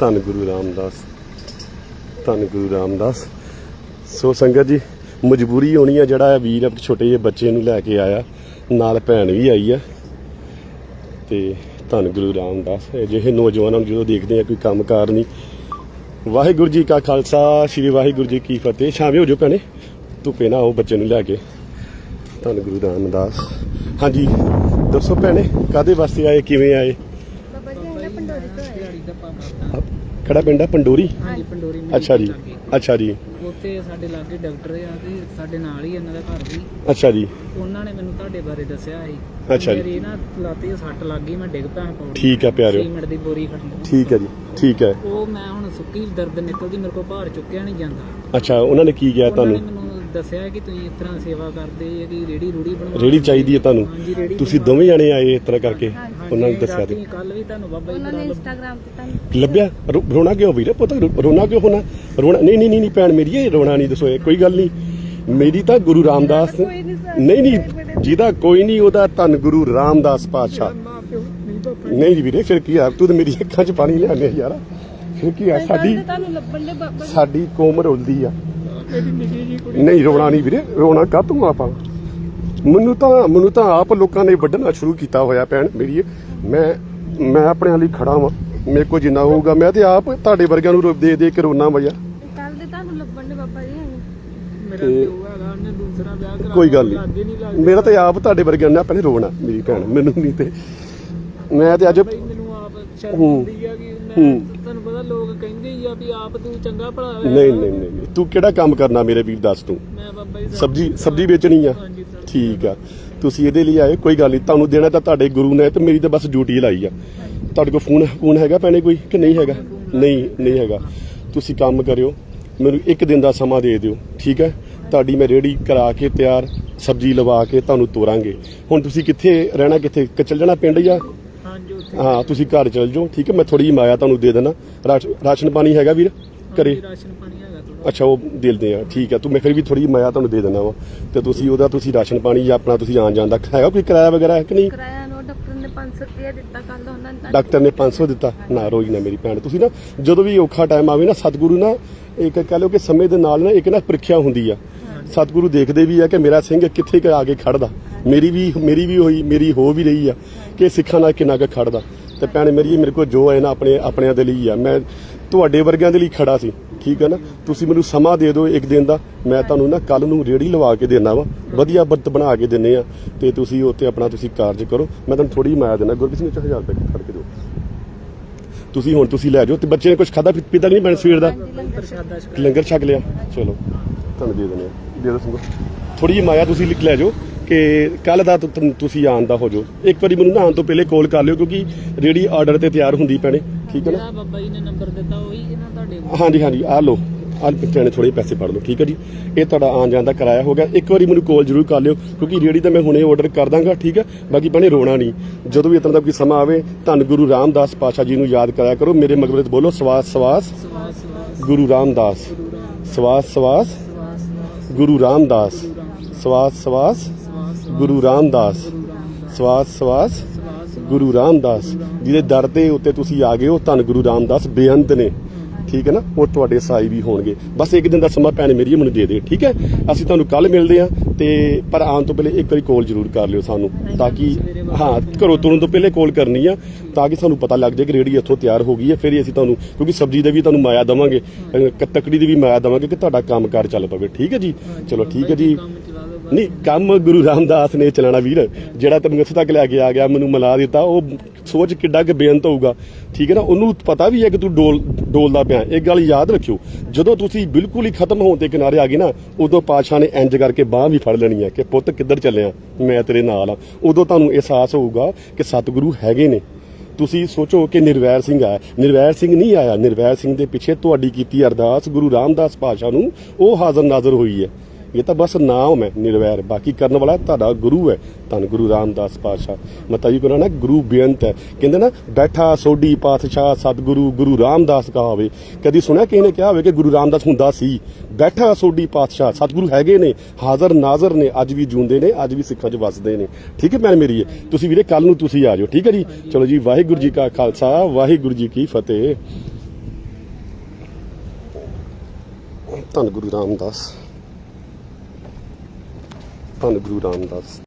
ਧੰਨ ਗੁਰੂ ਰਾਮਦਾਸ, ਧੰਨ ਗੁਰੂ ਰਾਮਦਾਸ। ਸੋ ਸੰਗਤ ਜੀ, ਮਜਬੂਰੀ ਹੋਣੀ ਆ ਜਿਹੜਾ ਇਹ ਵੀਰ ਆਪਣੇ ਛੋਟੇ ਜਿਹੇ ਬੱਚੇ ਨੂੰ ਲੈ ਕੇ ਆਇਆ, ਨਾਲ ਭੈਣ ਵੀ ਆਈ ਆ। ਤੇ ਧੰਨ ਗੁਰੂ ਰਾਮਦਾਸ, ਅਜਿਹੇ ਨੌਜਵਾਨਾਂ ਨੂੰ ਜਦੋਂ ਦੇਖਦੇ ਆ ਕੋਈ ਕੰਮਕਾਰ ਨਹੀਂ। ਵਾਹਿਗੁਰੂ ਜੀ ਕਾ ਖਾਲਸਾ, ਸ੍ਰੀ ਵਾਹਿਗੁਰੂ ਜੀ ਕੀ ਫਤਿਹ। ਸ਼ਾਮੇ ਹੋ ਜਾਓ ਭੈਣੇ, ਧੁੱਪੇ ਨਾ ਆਓ ਬੱਚੇ ਨੂੰ ਲੈ ਕੇ। ਧੰਨ ਗੁਰੂ ਰਾਮਦਾਸ। ਹਾਂਜੀ, ਦੱਸੋ ਭੈਣੇ ਕਾਦੇ ਵਾਸਤੇ ਆਏ, ਕਿਵੇਂ ਆਏ ਬਾਬਾ ਜੀ ਇਹਨਾਂ ਪੰਡੋਰੀ ਤੋਂ ਆਏ ਦਿਹਾੜੀ ਦਾ ਪਾਪਾ ਕਿਹੜਾ ਪਿੰਡ ਆ? ਪੰਡੋਰੀ? ਹਾਂਜੀ ਪੰਡੋਰੀ ਮੇਰੀ ਅੱਛਾ ਜੀ ਲਾਗੇ। ਅੱਛਾ ਜੀ। ਉੱਥੇ ਸਾਡੇ ਲਾਗੇ ਡਾਕਟਰ ਆ ਤੇ ਸਾਡੇ ਨਾਲ ਹੀ ਇਹਨਾਂ ਦਾ ਘਰ ਵੀ। ਅੱਛਾ ਜੀ। ਉਹਨਾਂ ਨੇ ਮੈਨੂੰ ਤੁਹਾਡੇ ਬਾਰੇ ਦੱਸਿਆ ਸੀ। ਅੱਛਾ ਜੀ। ਮੇਰੀ ਨਾ ਲੱਤੇ ਸੱਟ ਲੱਗ ਗਈ ਮੈਂ ਡਿੱਗ ਪਿਆ ਪੌੜੀ ਠੀਕ ਆ ਪਿਆਰਿਓ। ਸੀਮਿੰਟ ਦੀ ਬੋਰੀ ਖੜਨੀ ਠੀਕ ਹੈ ਜੀ ਠੀਕ ਹੈ ਉਹ ਮੈਂ ਹੁਣ ਸੁੱਕੀ ਦਰਦ ਨਿਕਲਦੀ ਮੇਰੇ ਕੋਲ ਭਾਰ ਚੁੱਕਿਆ ਨਹੀਂ ਜਾਂਦਾ। ਅੱਛਾ ਉਹਨਾਂ ਨੇ ਕੀ ਕਿਹਾ ਉਹਨਾਂ ਨੇ ਤੁਹਾਨੂੰ? ਮੈਨੂੰ ਦੱਸਿਆ ਕਿ ਤੁਸੀਂ ਇਸ ਤਰ੍ਹਾਂ ਸੇਵਾ ਕਰਦੇ ਆ ਕਿ ਰੇੜੀ ਰੂੜੀ ਬਣਵਾ ਰੇੜੀ ਚਾਹੀਦੀ ਹੈ ਤੁਹਾਨੂੰ। ਤੁਸੀਂ ਦੋਵੇਂ ਜਾਣੇ ਆਏ ਇਸ ਤਰ੍ਹਾਂ ਕਰਕੇ ਉਹਨਾਂ ਨੂੰ ਦੱਸਿਆ ਤੇ ਕੱਲ ਵੀ ਤੁਹਾਨੂੰ ਬਾਬਾ ਜੀ ਉਹਨਾਂ ਨੇ ਬੜਾ ਇੰਸਟਾਗ੍ਰਾਮ ਤੇ ਤੁਹਾਨੂੰ ਲੱਭਿਆ? ਰੋ- ਰੋਣਾ ਕਿਉਂ ਵੀਰੇ ਪੁੱਤ? ਰੋ- ਰੋਣਾ ਕਿਉਂ ਹੋਣਾ? ਰੋਣਾ ਨਹੀਂ ਨਹੀਂ ਨਹੀਂ ਨਹੀਂ ਭੈਣ ਮੇਰੀ ਇਹ ਰੋਣਾ ਨਹੀਂ ਦੱਸੋ ਇਹ ਕੋਈ ਗੱਲ ਨਹੀਂ। ਮੇਰੀ ਤਾਂ ਗੁਰੂ ਰਾਮਦਾਸ ਨਹੀਂ। ਨਹੀਂ ਜਿਹਦਾ ਕੋਈ ਨਹੀਂ ਉਹਦਾ ਧੰਨ ਗੁਰੂ ਰਾਮਦਾਸ ਪਾਤਸ਼ਾਹ। ਨਹੀਂ ਜੀ ਵੀਰੇ ਫਿਰ ਕੀ ਆ? ਤੂੰ ਤਾਂ ਮੇਰੀ ਅੱਖਾਂ 'ਚ ਪਾਣੀ ਲਿਆਨੇ ਯਾਰ। ਫਿਰ ਕੀ ਆ? ਸਾਡੀ ਤਾਂ ਤੁਹਾਨੂੰ ਲੱਭਣ ਦੇ ਬਾਬਾ ਜੀ। ਸਾਡੀ ਕੌਮ ਰੁਲਦੀ ਆ। ਮੇਰੀ ਨਿੱਕੀ ਜੀ ਕੁੜੀ। ਨਹੀਂ ਰੋਣਾ ਨਹੀਂ ਵੀਰੇ ਰੋਣਾ ਕਾਹਤੋਂ ਆਪਾਂ? ਮੈਨੂੰ ਤਾਂ ਮੈਨੂੰ ਤਾਂ ਆਪ ਲੋਕਾਂ ਨੇ ਵੱਢਣਾ ਸ਼ੁਰੂ ਕੀਤਾ ਹੋਇਆ ਭੈਣ ਮੇਰੀ ਮੈਂ ਮੈਂ ਆਪਣੇ ਹਾਲੀ ਖੜਾ ਵਾਂ। ਮੇਰੇ ਕੋਲ ਜਿੰਨਾ ਹੋਊਗਾ ਮੈਂ ਤੇ ਆਪ ਤੁਹਾਡੇ ਵਰਗਿਆਂ ਨੂੰ ਦੇ ਦੇ ਕੇ ਰੋਣਾ ਵਜਾ ਕੱਲ ਦੇ ਤੁਹਾਨੂੰ ਲੱਭਣ ਦੇ ਬਾਬਾ ਜੀ ਮੇਰਾ ਪਿਓ ਹੈਗਾ ਉਹਨੇ ਦੂਸਰਾ ਵਿਆਹ ਕਰਾ ਕੋਈ ਗੱਲ ਨਹੀਂ। ਮੇਰਾ ਤੇ ਆਪ ਤੁਹਾਡੇ ਵਰਗਿਆਂ ਨੇ ਆਪਣੇ ਰੋਣਾ ਮੇਰੀ ਭੈਣ ਮੈਨੂੰ ਨਹੀਂ ਤੇ। ਮੈਂ ਤੇ ਅੱਜ ਮੈਨੂੰ ਆਪ ਸ਼ਰਮ ਹੂੰ। ਆਉਂਦੀ ਆ ਕਿ ਮੈਂ ਪਤਾ ਲੋਕ ਕਹਿੰਦੇ ਹੀ ਆ ਵੀ ਆਪ ਤੂੰ ਚੰਗਾ ਭਲਾ ਹੋਇਆ ਨਹੀਂ ਨਹੀਂ ਨਹੀਂ ਨਹੀਂ। ਤੂੰ ਕਿਹੜਾ ਕੰਮ ਕਰਨਾ ਮੇਰੇ ਵੀਰ ਦੱਸ ਤੂੰ? ਮੈਂ ਬਾਬਾ ਜੀ ਸਬਜੀ ਸਬਜੀ ਵੇਚਣੀ ਆ? ਹਾਂਜੀ ਸਰ। ਠੀਕ ਆ। ਤੁਸੀਂ ਇਹਦੇ ਲਈ ਆਏ ਕੋਈ ਗੱਲ ਨਹੀਂ। ਤੁਹਾਨੂੰ ਦੇਣਾ ਤਾਂ ਤੁਹਾਡੇ ਗੁਰੂ ਨੇ ਤੇ ਮੇਰੀ ਤਾਂ ਬਸ ਡਿਊਟੀ ਲਾਈ ਆ। ਤੁਹਾਡੇ ਕੋਲ ਫੋਨ ਫੋਨ ਹੈਗਾ ਭੈਣੇ ਕੋਈ ਕਿ ਨਹੀਂ ਹੈਗਾ? ਨਹੀਂ ਨਹੀਂ ਹੈਗਾ। ਤੁਸੀਂ ਕੰਮ ਕਰਿਓ। ਮੈਨੂੰ ਇੱਕ ਦਿਨ ਦਾ ਸਮਾਂ ਦੇ ਦਿਓ ਠੀਕ ਹੈ? ਤੁਹਾਡੀ ਮੈਂ ਰੇੜੀ ਕਰਾ ਕੇ ਤਿਆਰ ਸਬਜੀ ਲਵਾ ਕੇ ਤੁਹਾਨੂੰ ਤੋਰਾਂਗੇ। ਹੁਣ ਤੁਸੀਂ ਕਿੱਥੇ ਰਹਿਣਾ ਕਿੱਥੇ? ਕਿ ਚੱਲ ਜਾਣਾ ਪਿੰਡ ਜਾਂ ਹਾਂ ਤੁਸੀਂ ਘਰ ਚੱਲ ਜਾਓ ਠੀਕ ਹੈ? ਮੈਂ ਥੋੜੀ ਜਿਹੀ ਮਾਇਆ ਤੁਹਾਨੂੰ ਦੇ ਦੇਣਾ ਰਾਸ਼- ਰਾਸ਼ਨ ਪਾਣੀ ਹੈਗਾ ਵੀਰ? ਘਰੇ? ਹਾਂਜੀ, ਰਾਸ਼ਨ ਪਾਣੀ ਹੈਗਾ ਥੋੜਾ ਅੱਛਾ ਉਹ ਦਿਲਦੇ ਆ। ਠੀਕ ਆ ਤੂੰ ਮੈਂ ਫਿਰ ਵੀ ਥੋੜੀ ਮਾਇਆ ਤੁਹਾਨੂੰ ਦੇ ਦੇਣਾ ਵਾ। ਤੇ ਤੁਸੀਂ ਉਹਦਾ ਤੁਸੀਂ ਰਾਸ਼ਨ ਪਾਣੀ ਜਾਂ ਆਪਣਾ ਤੁਸੀਂ ਆਣ ਜਾਣ ਦਾ ਹੈਗਾ ਕੋਈ ਕਿਰਾਇਆ ਵਗੈਰਾ ਹੈ ਕਿ ਨਹੀਂ? ਕਿਰਾਇਆ ਨੂੰ ਡਾਕਟਰ ਨੇ 500 ਰੁਪਏ ਦਿੱਤਾ ਕੱਲ ਉਹਨਾਂ ਨੇ ਡਾਕਟਰ ਨੇ 500 ਦਿੱਤਾ? ਨਾ ਰੋਈ ਨਾ ਮੇਰੀ ਭੈਣ। ਤੁਸੀਂ ਨਾ ਜਦੋਂ ਵੀ ਔਖਾ ਟਾਈਮ ਆਵੇ ਨਾ ਸਤਿਗੁਰੂ ਨਾ ਇੱਕ ਕਹ ਲਓ ਕਿ ਸਮੇਂ ਦੇ ਨਾਲ ਨਾ ਇੱਕ ਨਾ ਪ੍ਰੀਖਿਆ ਹੁੰਦੀ ਆ। ਸਤਿਗੁਰੂ ਦੇਖਦੇ ਵੀ ਆ ਕਿ ਮੇਰਾ ਸਿੰਘ ਕਿੱਥੇ ਕੁ ਆ ਕੇ ਖੜਦਾ ਮੇਰੀ ਵੀ ਮੇਰੀ ਵੀ ਹੋਈ, ਮੇਰੀ ਹੋ ਵੀ ਰਹੀ ਆ ਕਿ ਸਿੱਖਾਂ ਨਾਲ ਕਿੰਨਾ ਕੁ ਖੜਦਾ। ਤੇ ਭੈਣ ਮੇਰੀ, ਮੇਰੇ ਕੋਲ ਜੋ ਹੈ ਨਾ ਆਪਣੇ, ਆਪਣਿਆਂ ਦੇ ਲਈ ਆ। ਮੈਂ ਤੁਹਾਡੇ ਵਰਗਿਆਂ ਦੇ ਲਈ ਖੜਾ ਸੀ, ਠੀਕ ਹੈ ਨਾ? ਤੁਸੀਂ ਮੈਨੂੰ ਸਮਾਂ ਦੇ ਦਿਓ ਇੱਕ ਦਿਨ ਦਾ। ਮੈਂ ਤੁਹਾਨੂੰ ਨਾ ਕੱਲ ਨੂੰ ਰੇੜੀ ਲਵਾ ਕੇ ਦੇਣਾ ਵਾ। ਵਧੀਆ ਬੱਤ ਬਣਾ ਕੇ ਦਿੰਨੇ ਆ। ਤੇ ਤੁਸੀਂ ਉੱਤੇ ਆਪਣਾ ਤੁਸੀਂ ਕਾਰਜ ਕਰੋ। ਮੈਂ ਤੁਹਾਨੂੰ ਥੋੜੀ ਮਾਇਆ ਦੇਣਾ ਗੁਰਬੀਰ ਸਿੰਘ 1000 ਰੁਪਏ ਖੜ ਕੇ ਦਿਓ। ਤੁਸੀਂ ਹੁਣ ਤੁਸੀਂ ਲੈ ਜਾਓ ਤੇ ਬੱਚੇ ਨੇ ਕੁਝ ਖਾਦਾ ਪੀਤਾ ਨਹੀਂ ਬਣ ਸਵੇਰ ਦਾ? ਲੰਗਰ ਛਕ ਲਿਆ। ਚਲੋ, ਤੁਹਾਨੂੰ ਦੇ ਦਿੰਦੇ ਆ। ਦੇ ਦੋ ਸੰਗੋ ਥੋੜੀ ਜਿਹੀ ਮਾਇਆ ਤੁਸੀਂ ਲਿਖ ਲੈ ਜਾਓ। ਕਿ ਕੱਲ ਦਾ ਤੁ- ਤੁਸੀਂ ਆਉਣ ਦਾ ਹੋ ਜਾਓ। ਇੱਕ ਵਾਰੀ ਮੈਨੂੰ ਨਾ ਆਉਣ ਤੋਂ ਪਹਿਲੇ ਕਾਲ ਕਰ ਲਿਓ ਕਿਉਂਕਿ ਰੇੜੀ ਆਰਡਰ ਤੇ ਤਿਆਰ ਹੁੰਦੀ ਪੈਣੇ। ਠੀਕ ਹੈ ਨਾ? ਜਿਹੜਾ ਬਾਬਾ ਜੀ ਨੇ ਨੰਬਰ ਦਿੱਤਾ ਉਹੀ ਇਹਨਾਂ ਤੁਹਾਡੇ ਹਾਂਜੀ ਹਾਂਜੀ ਆ ਲਓ। ਆ ਬੱਚਿਆਂ ਨੇ ਥੋੜੇ ਪੈਸੇ ਫੜ ਲਓ ਠੀਕ ਹੈ ਜੀ? ਇਹ ਤੁਹਾਡਾ ਆਉਣ ਜਾਣ ਦਾ ਕਿਰਾਇਆ ਹੋ ਗਿਆ। ਇੱਕ ਵਾਰੀ ਮੈਨੂੰ ਕਾਲ ਜ਼ਰੂਰ ਕਰ ਲਿਓ ਕਿਉਂਕਿ ਰੇੜੀ ਤਾਂ ਮੈਂ ਹੁਣੇ ਆਰਡਰ ਕਰ ਦਾਂਗਾ ਠੀਕ ਹੈ? ਬਾਕੀ ਬਣੇ ਰੋਣਾ ਨਹੀਂ। ਜਦੋਂ ਵੀ ਇਤਨਾ ਦਾ ਕੋਈ ਸਮਾਂ ਆਵੇ ਧੰਨ ਗੁਰੂ ਰਾਮਦਾਸ ਪਾਸ਼ਾ ਜੀ ਨੂੰ ਯਾਦ ਕਰਾਇਆ ਕਰੋ। ਮੇਰੇ ਮਗਰ ਤੇ ਬੋਲੋ ਸਵਾਸ ਸਵਾਸ। ਸਵਾਸ ਸਵਾਸ। ਗੁਰੂ ਰਾਮਦਾਸ। ਸਵਾਸ। ਸਵਾਸ ਸਵਾਸ। ਗੁਰੂ ਰਾਮਦਾਸ। ਸਵਾਸ ਸਵਾਸ। ਗੁਰੂ ਰਾਮਦਾਸ। ਸਵਾਸ ਸਵਾਸ। ਗੁਰੂ ਰਾਮਦਾਸ। ਜਿਹਦੇ ਦਰ ਦੇ ਉੱਤੇ ਤੁਸੀਂ ਆ ਗਏ ਹੋ, ਧੰਨ ਗੁਰੂ ਰਾਮਦਾਸ ਬੇਅੰਤ ਨੇ। ਠੀਕ ਹੈ ਨਾ? ਉਹ ਤੁਹਾਡੇ ਸਾਈ ਵੀ ਹੋਣਗੇ। ਬਸ ਇੱਕ ਦਿਨ ਦਾ ਸਮਾਂ ਭੈਣ ਮੇਰੀ ਮੈਨੂੰ ਦੇ ਦੇ, ਠੀਕ ਹੈ? ਅਸੀਂ ਤੁਹਾਨੂੰ ਕੱਲ ਮਿਲਦੇ ਆ ਤੇ ਪਰ ਆਉਣ ਤੋਂ ਪਹਿਲੇ ਇੱਕ ਵਾਰੀ ਕਾਲ ਜ਼ਰੂਰ ਕਰ ਲਿਓ ਸਾਨੂੰ, ਤਾਂ ਕਿ ਹਾਂ, ਘਰੋਂ ਤੁਰਨ ਤੋਂ ਪਹਿਲੇ ਕਾਲ ਕਰਨੀ ਆ, ਤਾਂ ਕਿ ਸਾਨੂੰ ਪਤਾ ਲੱਗ ਜਾਏ ਕਿ ਰੇੜੀ ਇੱਥੋਂ ਤਿਆਰ ਹੋ ਗਈ ਹੈ, ਫਿਰ ਅਸੀਂ ਤੁਹਾਨੂੰ, ਕਿਉਂਕਿ ਸਬਜ਼ੀ ਦਾ ਵੀ ਤੁਹਾਨੂੰ ਮਾਇਆ ਦਵਾਂਗੇ ਤਕੜੀ ਦੀ ਵੀ ਮਾਇਆ ਦਵਾਂਗੇ ਕਿ ਤੁਹਾਡਾ ਕੰਮਕਾਰ ਚੱਲ ਪਵੇ। ਠੀਕ ਹੈ ਜੀ? ਚਲੋ ਠੀਕ ਹੈ ਜੀ। ਨਹੀਂ, ਕੰਮ ਗੁਰੂ ਰਾਮਦਾਸ ਨੇ ਚਲਾਣਾ ਵੀਰ। ਜਿਹੜਾ ਤੈਨੂੰ ਇੱਥੇ ਤੱਕ ਲੈ ਕੇ ਆ ਗਿਆ, ਮੈਨੂੰ ਮਿਲਾ ਦਿੱਤਾ, ਉਹ ਸੋਚ ਕਿੱਡਾ ਕਿ ਬੇਅੰਤ ਹੋਊਗਾ। ਠੀਕ ਹੈ ਨਾ? ਉਹਨੂੰ ਪਤਾ ਵੀ ਹੈ ਕਿ ਤੂੰ ਡੋਲ ਡੋਲਦਾ ਪਿਆ। ਇੱਕ ਗੱਲ ਯਾਦ ਰੱਖਿਓ, ਜਦੋਂ ਤੁਸੀਂ ਬਿਲਕੁਲ ਹੀ ਖਤਮ ਹੋਣ ਦੇ ਕਿਨਾਰੇ ਆ ਗਏ ਨਾ, ਉਦੋਂ ਪਾਤਸ਼ਾਹ ਨੇ ਇੰਜ ਕਰਕੇ ਬਾਹ ਵੀ ਫੜ ਲੈਣੀ ਹੈ ਕਿ ਪੁੱਤ ਕਿੱਧਰ ਚੱਲਿਆ? ਮੈਂ ਤੇਰੇ ਨਾਲ ਆ। ਉਦੋਂ ਤੁਹਾਨੂੰ ਅਹਿਸਾਸ ਹੋਊਗਾ ਕਿ ਸਤਿਗੁਰੂ ਹੈਗੇ ਨੇ। ਤੁਸੀਂ ਸੋਚੋ ਕਿ ਨਿਰਵੈਰ ਸਿੰਘ ਆਇਆ। ਨਿਰਵੈਰ ਸਿੰਘ ਨਹੀਂ ਆਇਆ। ਨਿਰਵੈਰ ਸਿੰਘ ਦੇ ਪਿੱਛੇ ਤੁਹਾਡੀ ਕੀਤੀ ਅਰਦਾਸ ਗੁਰੂ ਰਾਮਦਾਸ ਪਾਤਸ਼ਾਹ ਨੂੰ, ਉਹ ਹਾਜ਼ਰ ਨਾਜ਼ਰ ਹੋਈ ਹੈ। ਇਹ ਤਾਂ ਬਸ ਨਾਮ ਹੈ, ਨਿਰਵੈਰ। ਬਾਕੀ ਕਰਨ ਵਾਲਾ ਤੁਹਾਡਾ ਗੁਰੂ ਹੈ। ਧੰਨ ਗੁਰੂ ਰਾਮਦਾਸ ਪਾਤਸ਼ਾਹ। ਮਤਾ ਜੀ ਕੋਲ ਨਾ ਗੁਰੂ ਬੇਅੰਤ ਹੈ। ਕਹਿੰਦੇ ਨਾ, ਬੈਠਾ ਸੋਢੀ ਪਾਤਸ਼ਾਹ ਸਤਿਗੁਰੂ, ਗੁਰੂ ਰਾਮਦਾਸ ਕਹਾ ਹੋਵੇ ਕਦੀ ਸੁਣਿਆ ਕਿਸੇ ਨੇ ਕਿਹਾ ਹੋਵੇ ਕਿ ਗੁਰੂ ਰਾਮਦਾਸ ਹੁੰਦਾ ਸੀ? ਬੈਠਾ ਸੋਢੀ ਪਾਤਸ਼ਾਹ, ਸਤਿਗੁਰੂ ਹੈਗੇ ਨੇ, ਹਾਜ਼ਰ, ਨਾਜ਼ਰ ਨੇ, ਅੱਜ ਵੀ ਜੂੰਦੇ ਨੇ, ਅੱਜ ਵੀ ਸਿੱਖਾਂ 'ਚ ਵੱਸਦੇ ਨੇ। ਠੀਕ ਹੈ ਭੈਣ ਮੇਰੀ, ਤੁਸੀਂ ਵੀਰੇ ਕੱਲ ਨੂੰ ਤੁਸੀਂ ਆ ਜਾਓ। ਠੀਕ ਹੈ ਜੀ? ਚਲੋ ਜੀ, ਵਾਹਿਗੁਰੂ ਜੀ ਕਾ ਖਾਲਸਾ, ਵਾਹਿਗੁਰੂ ਜੀ ਕੀ ਫਤਿਹ। ਧੰਨ ਗੁਰੂ ਰਾਮਦਾਸ। ਧੰਨ ਗੁਰੂ ਰਾਮਦਾਸ